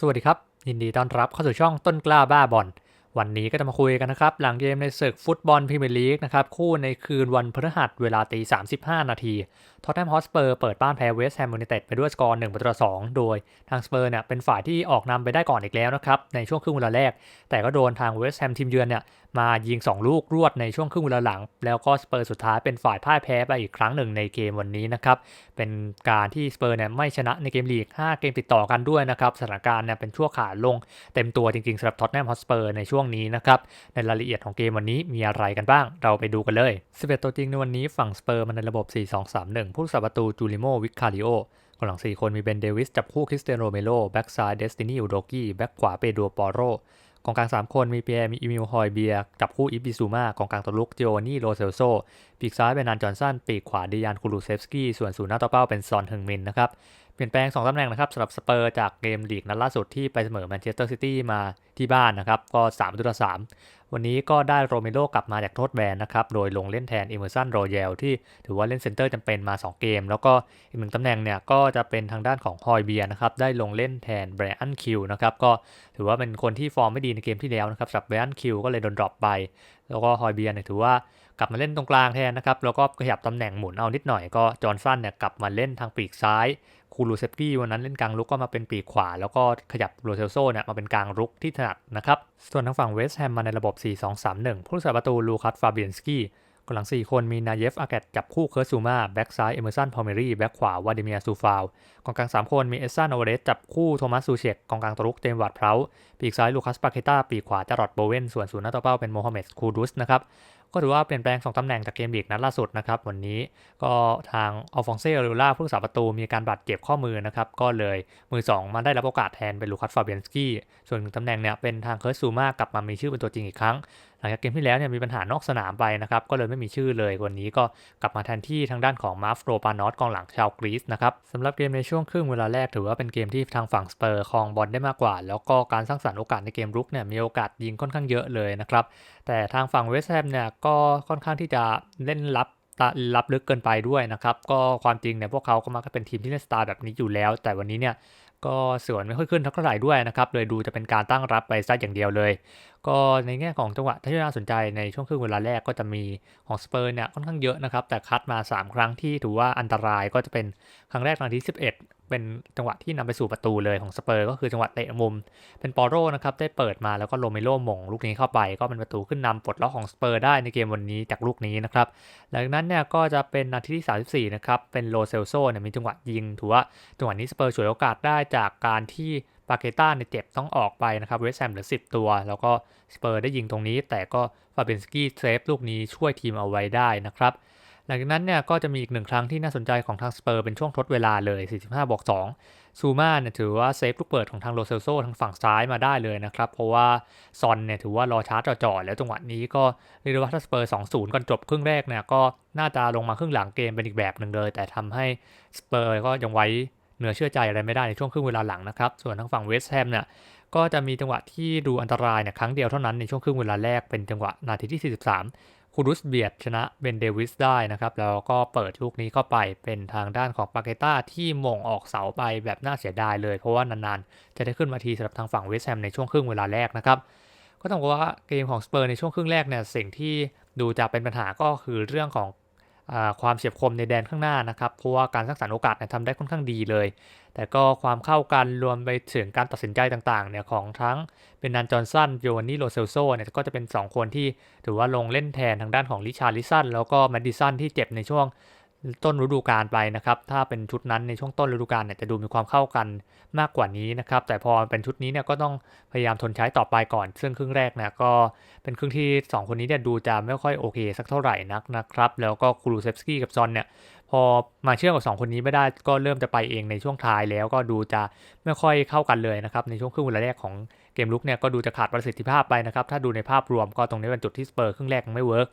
สวัสดีครับ ยินดีต้อนรับเข้าสู่ช่องต้นกล้าบ้าบอลวันนี้ก็จะมาคุยกันนะครับ หลังเกมในศึกฟุตบอลพรีเมียร์ลีกนะครับ คู่ในคืนวันพฤหัสเวลาตี 35 นาทีท็อตแนมฮอสเปอร์เปิดบ้านแพ้เวสต์แฮมยูไนเต็ดไปด้วยสกอร์1ประตูต่อ2โดยทางสเปอร์เนี่ยเป็นฝ่ายที่ออกนำไปได้ก่อนอีกแล้วนะครับ ในช่วงครึ่งเวลาแรก แต่ก็โดนทางเวสต์แฮมทีมเยือนเนี่ย มายิง 2 ลูกรวดในช่วงครึ่งเวลาหลัง แล้วก็สเปอร์สุดท้ายเป็นฝ่ายพ่ายแพ้ไปอีกครั้งหนึ่งในเกมวันนี้นะครับ เป็นการที่สเปอร์เนี่ยไม่ชนะในเกมลีก 5 เกมติดต่อกันด้วยนะครับ สถานการณ์เนี่ยเป็นชั่วขาลงเต็มตัวจริงๆสำหรับท็อตแนมฮอสเปอร์ในช่วงนี้นะครับ ในรายละเอียดของเกมวันนี้มีอะไรกันบ้าง เราไปดูกันเลย11ตัวจริงในวันนี้ฝั่งสเปอร์มันในระบบ 4-2-3-1 ผู้รักษาประตูจูริโมวิคคาริโอกองหลัง 4 คนมีเบนเดวิสจับคู่คริสเตียโนโรเมโลแบ็กซ้ายเดสตินีอูโดกี้แบ็กขวาเปโดปอโร กองกลาง 3 คนมีเปียมีอิมิลฮอยเบียจับคู่อิบิซูมากองกลางตัวลุกเจโอนี่โรเซลโซปีกซ้ายเป็นนันจอห์นสันปีกขวาดิยานคูลูเซฟสกี้ส่วนศูนย์หน้าตัวเป้าเป็นซอนเฮงมินนะครับ เปลี่ยนแปลง 2ตำแหน่งนะครับสำหรับสเปอร์จากเกมลีกนัดล่าสุดที่ไปเสมอแมนเชสเตอร์ซิตี้มาที่บ้านนะครับ ก็3ประตูต่อ3วันนี้ก็ได้โรเมโรกลับมาจากโทษแบนนะครับ โดยลงเล่นแทนอิมเมอร์สันโรเยลที่ถือว่าเล่นเซนเตอร์จำเป็นมา 2 เกม แล้วก็อีกหนึ่งตำแหน่งเนี่ยก็จะเป็นทางด้านของฮอยเบียนะครับได้ลงเล่นแทนแบรอันคิวนะครับก็ถือว่าเป็นคนที่ฟอร์มไม่ดีในเกมที่แล้วนะครับสำหรับแบรอันคิวก็เลยโดนดรอปไป แล้วก็ฮอยเบียเนี่ยถือว่ากลับมาเล่นตรงกลางแทนนะครับแล้วก็ขยับตำแหน่งหมุนเอานิดหน่อยก็จอร์นสันเนี่ยกลับมาเล่นทางปีกซ้าย คูลูเซฟกี้วันนั้นเล่นกลางลุกก็มาเป็นปีกขวา แล้วก็ขยับโรเซลโซเนี่ยมาเป็นกลางรุกที่ถนัดนะครับ ส่วนทางฝั่งเวสต์แฮมมาในระบบ 4-2-3-1 ผู้รักษาประตูลูคัสฟาเบียนสกี้กองหลัง 4 คนมีนาเยฟอาแกตจับคู่เคิร์ซูมาแบ็กซ้ายเอเมอร์สันพอมเมรี่แบ็กขวาวาดิเมียซูฟาวกองกลาง 3 คนมีเอสซานโอเรสจับคู่โทมัสซูเชกกองกลางตรุกเจมวัดเพลาปีกซ้ายลูคัสปาเคต้าปีกขวาจารอดโบเวนส่วนศูนย์หน้าตัวเป้าเป็นโมฮัมเหม็ดคูดุสนะครับก็ถือว่าเปลี่ยนแปลง 2ตำแหน่งจากเกมลีกนัดล่าสุดนะครับ วันนี้ก็ทางอัลฟองเซ่ลูล่าผู้รักษาประตูมีการบาดเจ็บข้อมือนะครับ ก็เลยมือ 2 มาได้รับโอกาสแทนเป็นลูคัสฟาเบียนสกี้ ส่วนตำแหน่งเนี่ยเป็นทางเคิร์สซูมากลับมามีชื่อเป็นตัวจริงอีกครั้ง หลังจากเกมที่แล้วเนี่ยมีปัญหานอกสนามไปนะครับ ก็เลยไม่มีชื่อเลยวันนี้ก็กลับมาแทนที่ทางด้านของมาฟโรปานอสกองหลังชาวกรีซนะครับสำหรับเกมในช่วงครึ่งเวลาแรกถือว่าเป็นเกมที่ทางฝั่งสเปอร์ครองบอลได้มากกว่า แล้วก็การสร้างสรรค์โอกาสในเกมรุกเนี่ยมีโอกาสยิงค่อนข้างเยอะเลยนะครับแต่ทางฝั่งเวสต์แฮมเนี่ยก็ค่อนข้างที่จะเล่นรับรับลึกเกินไปด้วยนะครับ ก็ความจริงเนี่ยพวกเขาก็มักจะเป็นทีมที่เล่นสไตล์แบบนี้อยู่แล้ว แต่วันนี้เนี่ยก็สวนไม่ค่อยขึ้นเท่าไหร่ด้วยนะครับ เลยดูจะเป็นการตั้งรับไปซะอย่างเดียวเลย ก็ในแง่ของจังหวะที่น่าสนใจในช่วงครึ่งเวลาแรกก็จะมีของสเปอร์เนี่ยค่อนข้างเยอะนะครับ แต่คัดมา 3 ครั้งที่ถือว่าอันตรายก็จะเป็นครั้งแรกนาที11 เป็นจังหวะที่นำไปสู่ประตูเลยของสเปอร์ก็คือจังหวะเตะมุม เป็นปอโรนะครับได้เปิดมาแล้วก็โรเมโรมงลูกนี้เข้าไป ก็เป็นประตูขึ้นนำปลดล็อกของสเปอร์ได้ในเกมวันนี้จากลูกนี้นะครับหลังจากนั้นเนี่ยก็จะเป็นนาทีที่ 34 นะครับเป็นโลเซลโซเนี่ยมีจังหวะยิงถือว่าจังหวะนี้สเปอร์ฉวยโอกาสได้จากการที่ ปาเกต้าเนี่ยเจ็บต้องออกไปนะครับเวสแฮมเหลือ 10 ตัว แล้วก็สเปอร์ได้ยิงตรงนี้ แต่ก็ฟาเบนสกี้เซฟลูกนี้ช่วยทีมเอาไว้ได้นะครับ หลังจากนั้นเนี่ยก็จะมีอีกหนึ่งครั้งที่น่าสนใจของทางสเปอร์เป็นช่วงทดเวลาเลย 45 บวก 2 ซูมาเนี่ยถือว่าเซฟลูกเปิดของทางโรเซลโซทางฝั่งซ้ายมาได้เลยนะครับ เพราะว่าซอนเนี่ยถือว่ารอชาร์จจ่อๆแล้วจังหวะนี้ก็เรียกว่าถ้าสเปอร์2-0ก่อนจบครึ่งแรกเนี่ยก็น่าจะลงมาครึ่งหลังเกมเป็นอีกแบบหนึ่งเลย แต่ทำให้สเปอร์ก็ยังไว้ เหนือเชื่อใจอะไรไม่ได้ในช่วงครึ่งเวลาหลังนะครับ ส่วนทางฝั่งเวสต์แฮมเนี่ยก็จะมีจังหวะที่ดูอันตรายเนี่ยครั้งเดียวเท่านั้นในช่วงครึ่งเวลาแรกเป็นจังหวะนาทีที่ 43คูรุสเบียดชนะเบนเดวิสได้นะครับ แล้วก็เปิดลูกนี้เข้าไปเป็นทางด้านของปาเกต้าที่มงออกเสาไปแบบน่าเสียดายเลย เพราะว่านานๆ จะได้ขึ้นมาทีสำหรับทางฝั่งเวสต์แฮมในช่วงครึ่งเวลาแรกนะครับ ก็ต้องบอกว่าเกมของสเปอร์ในช่วงครึ่งแรกเนี่ยสิ่งที่ดูจะเป็นปัญหาก็คือเรื่องของ ความเฉียบคมในแดนข้างหน้านะครับ เพราะว่าการสร้างสรรค์โอกาสเนี่ยทำได้ค่อนข้างดีเลย แต่ก็ความเข้ากันรวมไปถึงการตัดสินใจต่างๆเนี่ยของทั้งเป็นนันจอร์นสันโยนนี่โรเซลโซเนี่ยก็จะเป็น 2 คนที่ถือว่าลงเล่นแทนทางด้านของลิชาริสันแล้วก็แมดดิสันที่เจ็บในช่วง ต้นฤดูกาลไปนะครับ ถ้าเป็นชุดนั้นในช่วงต้นฤดูกาลเนี่ยจะดูมีความเข้ากันมากกว่านี้นะครับ แต่พอเป็นชุดนี้เนี่ยก็ต้องพยายามทนใช้ต่อไปก่อน ซึ่งครึ่งแรกเนี่ยก็เป็นครึ่งที่ 2 คนนี้เนี่ยดูจะไม่ค่อยโอเคสักเท่าไหร่นักนะครับ แล้วก็คูรูเซฟสกี้กับซอนเนี่ยพอมาเชื่อมกับ 2 คนนี้ไม่ได้ก็เริ่มจะไปเองในช่วงท้ายแล้วก็ดูจะไม่ค่อยเข้ากันเลยนะครับ ในช่วงครึ่งเวลาแรกของเกมลุกเนี่ยก็ดูจะขาดประสิทธิภาพไปนะครับ ถ้าดูในภาพรวมก็ตรงนี้เป็นจุดที่สเปอร์ครึ่งแรกไม่เวิร์ก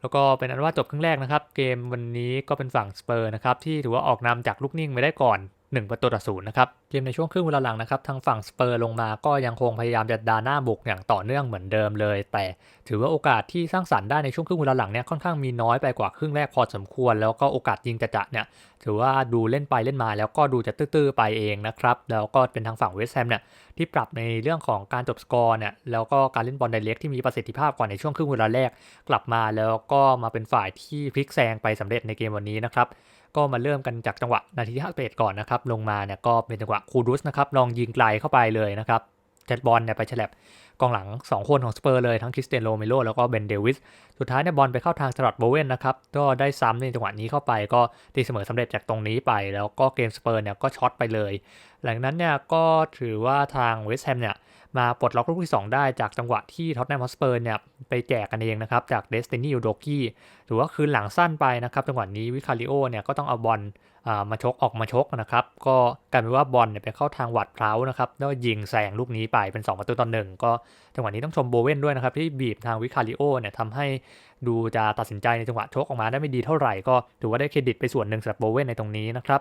แล้วก็เป็นอันว่าจบครึ่งแรกนะครับ เกมวันนี้ก็เป็นฝั่งสเปอร์นะครับที่ถือว่าออกนำจากลูกนิ่งไปได้ก่อน 1 ประตูต่อศูนย์นะครับเกมในช่วงครึ่งเวลาหลังนะครับทางฝั่งสเปอร์ลงมาก็ยังคงพยายามจะดาหน้าบุกอย่างต่อเนื่องเหมือนเดิมเลย แต่ถือว่าโอกาสที่สร้างสรรค์ได้ในช่วงครึ่งเวลาหลังเนี่ยค่อนข้างมีน้อยไปกว่าครึ่งแรกพอสมควร แล้วก็โอกาสยิงจะจะเนี่ยถือว่าดูเล่นไปเล่นมาแล้วก็ดูจะตื้อๆไปเองนะครับแล้วก็เป็นทางฝั่งเวสต์แฮมเนี่ยที่ปรับในเรื่องของการจบสกอร์เนี่ยแล้วก็การเล่นบอลไดเรกที่มีประสิทธิภาพกว่าในช่วงครึ่งเวลาแรกกลับมาแล้วก็มาเป็นฝ่ายที่พลิกแซงไปสำเร็จในเกมวันนี้นะครับ ก็มาเริ่มกันจากจังหวะนาทีที่51ก่อนนะครับ ลงมาเนี่ยก็เป็นจังหวะคูดุสนะครับ ลองยิงไกลเข้าไปเลยนะครับจัดบอลเนี่ยไปฉลับ กองหลัง 2 คนของสเปอร์เลยทั้งคริสเตียนโรเมโรแล้วก็เบนเดวิส สุดท้ายเนี่ยบอลไปเข้าทางสลัดโบเวนนะครับ ก็ได้ซ้ำในจังหวะนี้เข้าไปก็ตีเสมอสำเร็จจากตรงนี้ไป แล้วก็เกมสเปอร์เนี่ยก็ช็อตไปเลย หลังนั้นเนี่ยก็ถือว่าทางเวสต์แฮมเนี่ยมาปลดล็อกลูกที่ 2 ได้จากจังหวะที่ท็อตแนมฮอสเปอร์เนี่ยไปแจกกันเองนะครับจากเดสตินียูโดกี้ถือว่าคืนหลังสั้นไปนะครับจังหวะนี้วิคาริโอเนี่ยก็ต้องเอาบอลมาชกออกมาชกนะครับ ก็กลายเป็นว่าบอลเนี่ยไปเข้าทางหวัดเพล้านะครับแล้วยิงแซงลูกนี้ไปเป็น 2 ประตูต่อหนึ่งก็จังหวะนี้ต้องชมโบเว่นด้วยนะครับ ที่บีบทางวิคาริโอเนี่ยทำให้ดูจะตัดสินใจในจังหวะชกออกมาได้ไม่ดีเท่าไหร่ก็ถือว่าได้เครดิตไปส่วนหนึ่งสำหรับโบเว่นในตรงนี้นะครับ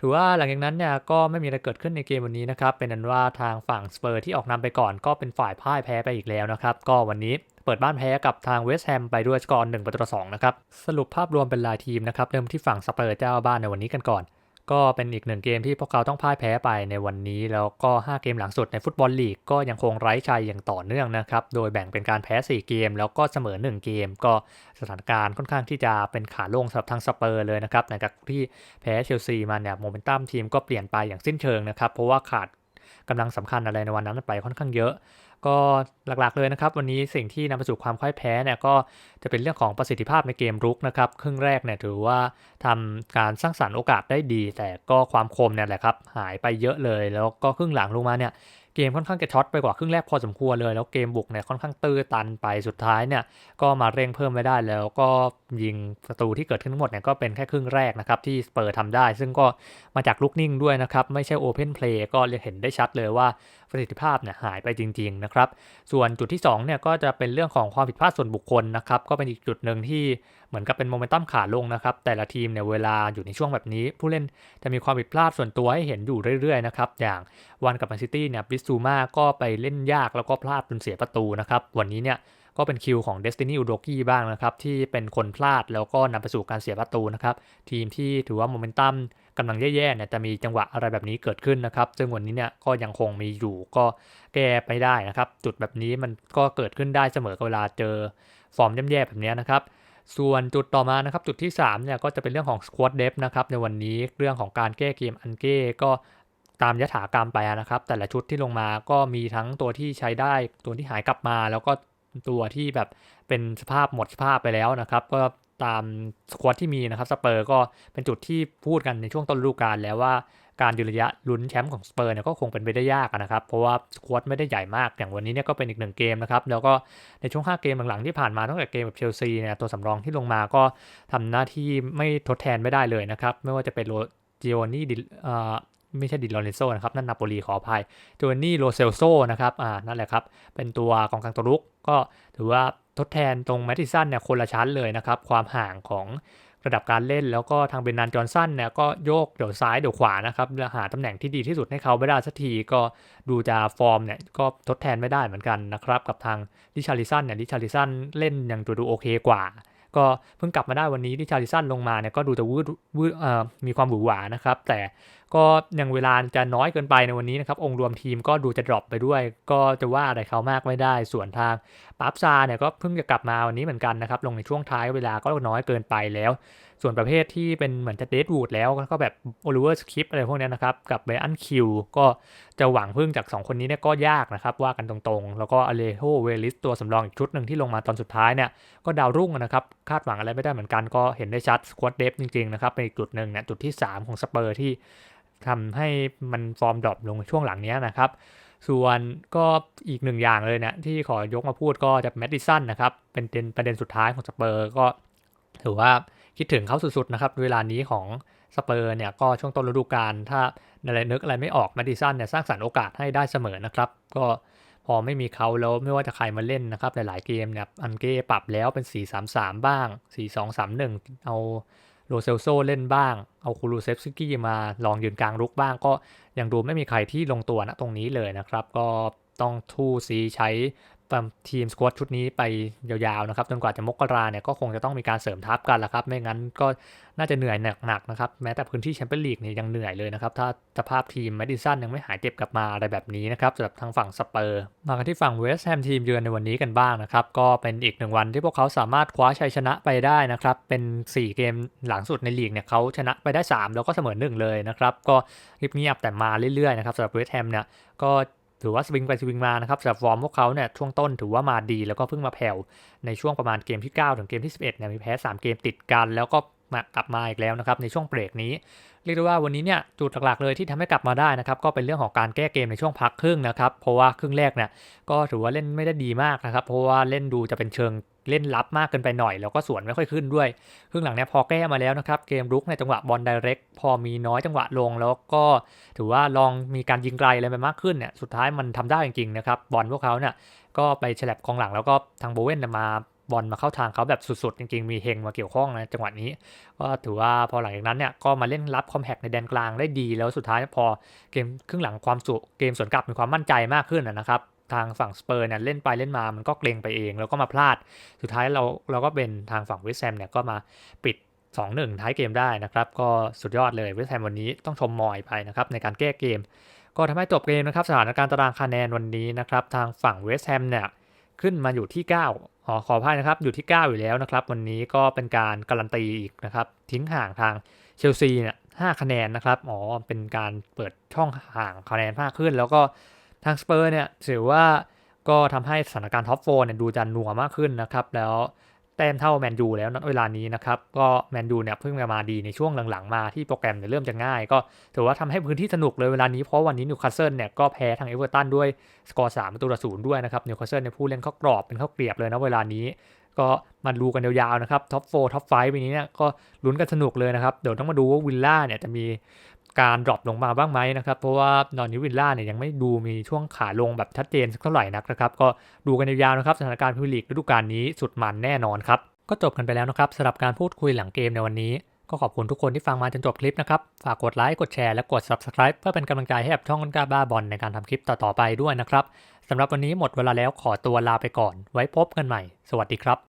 ถือว่าหลังจากนั้นเนี่ยก็ไม่มีอะไรเกิดขึ้นในเกมวันนี้นะครับ เป็นนั้นว่าทางฝั่งสเปอร์ที่ออกนำไปก่อนก็เป็นฝ่ายพ่ายแพ้ไปอีกแล้วนะครับ ก็วันนี้เปิดบ้านแพ้กับทางเวสต์แฮมไปด้วยสกอร์1ประตูต่อ2นะครับ สรุปภาพรวมเป็นรายทีมนะครับ เริ่มที่ฝั่งสเปอร์เจ้าบ้านในวันนี้กันก่อน ก็เป็นอีกหนึ่งเกมที่พวกเขาต้องพ่ายแพ้ไปในวันนี้ แล้วก็ 5 เกมหลังสุดในฟุตบอลลีกก็ยังคงไร้ชัยอย่างต่อเนื่องนะครับ โดยแบ่งเป็นการแพ้ 4 เกม แล้วก็เสมอ 1 เกม ก็สถานการณ์ค่อนข้างที่จะเป็นขาลงสำหรับทางสเปอร์เลยนะครับหลังจากที่แพ้เชลซีมาเนี่ยโมเมนตัมทีมก็เปลี่ยนไปอย่างสิ้นเชิงนะครับเพราะว่าขาดกำลังสำคัญอะไรในวันนั้นไปค่อนข้างเยอะ ก็หลักๆเลยนะครับ วันนี้สิ่งที่นำไปสู่ความค่อยแพ้เนี่ยก็จะเป็นเรื่องของประสิทธิภาพในเกมรุกนะครับ ครึ่งแรกเนี่ยถือว่าทำการสร้างสรรค์โอกาสได้ดี แต่ก็ความคมเนี่ยแหละครับหายไปเยอะเลย แล้วก็ครึ่งหลังลงมาเนี่ย เกมค่อนข้างจะช็อตไปกว่าครึ่งแรกพอสมควรเลย แล้วเกมบุกเนี่ยค่อนข้างตื้อตันไปสุดท้ายเนี่ยก็มาเร่งเพิ่มไม่ได้แล้วก็ยิงประตูที่เกิดขึ้นทั้งหมดเนี่ยก็เป็นแค่ครึ่งแรกนะครับที่สเปอร์ทำได้ ซึ่งก็มาจากลูกนิ่งด้วยนะครับไม่ใช่โอเพนเพลย์ก็เห็นได้ชัดเลยว่าประสิทธิภาพเนี่ยหายไปจริงๆนะครับส่วนจุดที่2เนี่ยก็จะเป็นเรื่องของความผิดพลาดส่วนบุคคลนะครับก็เป็นอีกจุดหนึ่งที่ มือนกับเป็นโมเมนตัมขาลงนะครับ แต่ละทีมเนี่ยเวลาอยู่ในช่วงแบบนี้ ผู้เล่นจะมีความผิดพลาดส่วนตัวให้เห็นอยู่เรื่อยๆนะครับ อย่างวันกับแมนซิตี้เนี่ยบิสซูมาก็ไปเล่นยากแล้วก็พลาดจนเสียประตูนะครับ วันนี้เนี่ยก็เป็นคิวของ Destiny u d o k i บ้างนะครับ ที่เป็นคนพลาดแล้วก็นำไปสู่การเสียประตูนะครับ ทีมที่ถือว่าโมเมนตัมกำลังแย่ๆเนี่ยจะมีจังหวะอะไรแบบนี้เกิดขึ้นนะครับ ซึ่งวันนี้เนี่ยก็ยังคงมีอยู่ก็แก้ไปได้นะครับ จุดแบบนี้มันก็เกิดขึ้นได้เสมอเวลาเจอฟอร์มแย่ๆแบบนี้นะครับ ส่วนจุดต่อมานะครับจุดที่3เนี่ยก็จะเป็นเรื่องของ squad depth นะครับในวันนี้เรื่องของการแก้เกมอันเก้ก็ตามยถากรรมไปนะครับ แต่ละชุดที่ลงมาก็มีทั้งตัวที่ใช้ได้ตัวที่หายกลับมา แล้วก็ตัวที่แบบเป็นสภาพหมดสภาพไปแล้วนะครับ ก็ตามสควอตที่มีนะครับสเปอร์ก็เป็นจุดที่พูดกันในช่วงต้นฤดูกาลแล้วว่า การยืนระยะลุ้นแชมป์ของสเปอร์เนี่ยก็คงเป็นไปได้ยากนะครับ เพราะว่าสควอตไม่ได้ใหญ่มากอย่างวันนี้เนี่ยก็เป็นอีกหนึ่งเกมนะครับ แล้วก็ในช่วง 5 เกมหลังๆที่ผ่านมาตั้งแต่เกมกับเชลซีเนี่ยตัวสำรองที่ลงมาก็ทำหน้าที่ไม่ทดแทนไม่ได้เลยนะครับ ไม่ว่าจะเป็นโรจิโอนี่ดิไม่ใช่ดิลอเรนโซนะครับ นั่นนาโปลีขออภัยโจนี่โรเซลโซนะครับอ่านั่นแหละครับ เป็นตัวกองกลางตัวลุกก็ถือว่าทดแทนตรงแมตติสันเนี่ยคนละชั้นเลยนะครับ ความห่างของ ระดับการเล่น แล้วก็ทางเบนนานจอร์นสันเนี่ยก็โยกเดี๋ยวซ้ายเดี๋ยวขวานะครับหาตำแหน่งที่ดีที่สุดให้เขาไม่ได้สักทีก็ดูจะฟอร์มเนี่ยก็ทดแทนไม่ได้เหมือนกันนะครับกับทางดิชาริสันเนี่ยดิชาริสันเล่นอย่างดูดูโอเคกว่า ก็เพิ่งกลับมาได้วันนี้ดิชาริสันลงมาเนี่ยก็ดูจะวืดวืดมีความหวือหวานะครับแต่ก็ยังเวลาจะน้อยเกินไปในวันนี้นะครับองค์รวมทีมก็ดูจะดรอปไปด้วย ก็จะว่าอะไรเขามากไม่ได้ส่วนทางปั๊บซาเนี่ยก็เพิ่งจะกลับมาวันนี้เหมือนกันนะครับ ลงในช่วงท้ายเวลาก็น้อยเกินไปแล้ว ส่วนประเภทที่เป็นเหมือนจะเดดวูดแล้วก็แบบโอลิเวอร์สคริปอะไรพวกนี้นะครับ กับเบอันคิวก็จะหวังพึ่งจาก 2 คนนี้เนี่ยก็ยากนะครับ ว่ากันตรงๆ แล้วก็อเลโฮเวลิสตัวสำรองอีกชุดหนึ่งที่ลงมาตอนสุดท้ายเนี่ยก็ดาวรุ่งนะครับ คาดหวังอะไรไม่ได้เหมือนกันก็เห็นได้ชัดสควอตเดฟจริงๆนะครับเป็นอีกจุดหนึ่งเนี่ยจุดที่ 3 ของสเปอร์ที่ทำให้มันฟอร์มดรอปลงช่วงหลังนี้นะครับ ส่วนก็อีกหนึ่งอย่างเลยเนี่ยที่ขอยกมาพูดก็จะแมดดิสันนะครับ เป็นประเด็นสุดท้ายของสเปอร์ก็ถือว่าคิดถึงเขาสุดๆนะครับ เวลานี้ของสเปอร์เนี่ยก็ช่วงต้นฤดูกาลถ้าอะไรนึกอะไรไม่ออกแมดดิสันเนี่ยสร้างสรรค์โอกาสให้ได้เสมอนะครับ ก็พอไม่มีเขาแล้วไม่ว่าจะใครมาเล่นนะครับ หลายๆเกมเนี่ยอันเก้ปรับแล้วเป็น 4-3-3 บ้าง 4-2-3-1 เอา โรเซลโซเล่นบ้าง เอาคูรูเซฟสกี้มาลองยืนกลางรุกบ้าง ก็ยังดูไม่มีใครที่ลงตัวนะตรงนี้เลยนะครับ ก็ต้องทู่ซีใช้ ทีมสควอตชุดนี้ไปยาวๆนะครับจนกว่าจะมกราเนี่ยก็คงจะต้องมีการเสริมทัพกันละครับ ไม่งั้นก็น่าจะเหนื่อยหนักๆนะครับแม้แต่พื้นที่แชมเปี้ยนลีกเนี่ยยังเหนื่อยเลยนะครับ ถ้าสภาพทีมแมดิสันยังไม่หายเจ็บกลับมาอะไรแบบนี้นะครับสำหรับทางฝั่งสเปอร์มากันที่ฝั่งเวสต์แฮมทีมเยือนในวันนี้กันบ้างนะครับ ก็เป็นอีกหนึ่งวันที่พวกเขาสามารถคว้าชัยชนะไปได้นะครับเป็น 4 เกมหลังสุดในลีกเนี่ยเขาชนะไปได้ 3 แล้วก็เสมอ1เลยนะครับก็เงียบๆแต่มาเรื่อยๆนะครับสำหรับเวสต์แฮมเนี่ยก็ ถือว่าสวิงไปสวิงมานะครับสำหรับฟอร์มพวกเขาเนี่ยช่วงต้นถือว่ามาดีแล้วก็เพิ่งมาแผ่วในช่วงประมาณเกมที่ 9 ถึงเกมที่ 11เนี่ยมีแพ้ 3 เกมติดกัน แล้วก็ มากลับมาอีกแล้วนะครับในช่วงเบรกนี้ เรียกได้ว่าวันนี้เนี่ยจุดหลักๆเลยที่ทำให้กลับมาได้นะครับก็เป็นเรื่องของการแก้เกมในช่วงพักครึ่งนะครับเพราะว่าครึ่งแรกเนี่ยก็ถือว่าเล่นไม่ได้ดีมากนะครับเพราะว่าเล่นดูจะเป็นเชิงเล่นลับมากเกินไปหน่อย แล้วก็สวนไม่ค่อยขึ้นด้วย ครึ่งหลังเนี่ยพอแก้มาแล้วนะครับ เกมรุกในจังหวะบอลไดเรกพอมีน้อยจังหวะลง แล้วก็ถือว่าลองมีการยิงไกลอะไรไปมากขึ้นเนี่ยสุดท้ายมันทำได้จริงๆนะครับบอลพวกเขาเนี่ยก็ไปฉลับกองหลังแล้วก็ทางโบเวนมา บอลมาเข้าทางเขาแบบสุดๆ จริงๆ มีเฮงมาเกี่ยวข้องนะจังหวะนี้ ก็ถือว่าพอหลังจากนั้นเนี่ยก็มาเล่นรับคอมแพกในแดนกลางได้ดี แล้วสุดท้ายพอเกมครึ่งหลังความสุเกมสวนกลับมีความมั่นใจมากขึ้นนะครับทางฝั่งสเปอร์เนี่ยเล่นไปเล่นมามันก็เกรงไปเอง แล้วก็มาพลาด สุดท้ายเราเราก็เป็นทางฝั่งเวสแฮมเนี่ยก็มาปิด 2-1 ท้ายเกมได้นะครับก็สุดยอดเลยเวสแฮมวันนี้ต้องชมมอยไปนะครับในการแก้เกม ก็ทำให้จบเกมนะครับสถานการณ์ตารางคะแนนวันนี้นะครับทางฝั่งเวสแฮมเนี่ย ขึ้นมาอยู่ที่9ขอขออภัยนะครับอยู่ที่ 9 อยู่แล้วนะครับ วันนี้ก็เป็นการการันตีอีกนะครับ ทิ้งห่างทางเชลซีเนี่ยห้าคะแนนนะครับอ๋อเป็นการเปิดช่องห่างคะแนนมากขึ้น แล้วก็ทางสเปอร์เนี่ยถือว่าก็ทำให้สถานการณ์ท็อปโฟเนี่ยดูจะนัวมากขึ้นนะครับ แล้ว แต้มเท่าแมนยูแล้วณเวลานี้นะครับก็แมนยูเนี่ยเพิ่งจะมาดีในช่วงหลังๆมาที่โปรแกรมเนี่ยเริ่มจะง่าย ก็ถือว่าทำให้พื้นที่สนุกเลยเวลานี้เพราะวันนี้นิวคาสเซิลเนี่ยก็แพ้ทางเอเวอร์ตันด้วยสกอร์สามประตูต่อศูนย์ด้วยนะครับนิวคาสเซิลเนี่ยผู้เล่นเขากรอบเป็นข้าเกลียบเลยนะเวลานี้ ก็มาดูกันยาวๆนะครับท็อปโฟท็อปไฟปีนี้เนี่ยก็ลุ้นกันสนุกเลยนะครับเดี๋ยวต้องมาดูว่าวิลล่าเนี่ยจะมี การดรอปลงมาบ้างไหมนะครับเพราะว่านอนนิวิลล่าเนี่ยยังไม่ดูมีช่วงขาลงแบบชัดเจนสักเท่าไหร่นักนะครับก็ดูกันยาวๆนะครับสถานการณ์พิลีกฤดูกาลนี้สุดมันแน่นอนครับก็จบกันไปแล้วนะครับสำหรับการพูดคุยหลังเกมในวันนี้ ก็ขอบคุณทุกคนที่ฟังมาจนจบคลิปนะครับ ฝากกดไลค์กดแชร์และกด Subscribe เพื่อเป็นกำลังใจให้กับช่องกันกาบ้าบอลในการทำคลิปต่อๆไปด้วยนะครับสำหรับวันนี้หมดเวลาแล้วขอตัวลาไปก่อน ไว้พบกันใหม่ สวัสดีครับ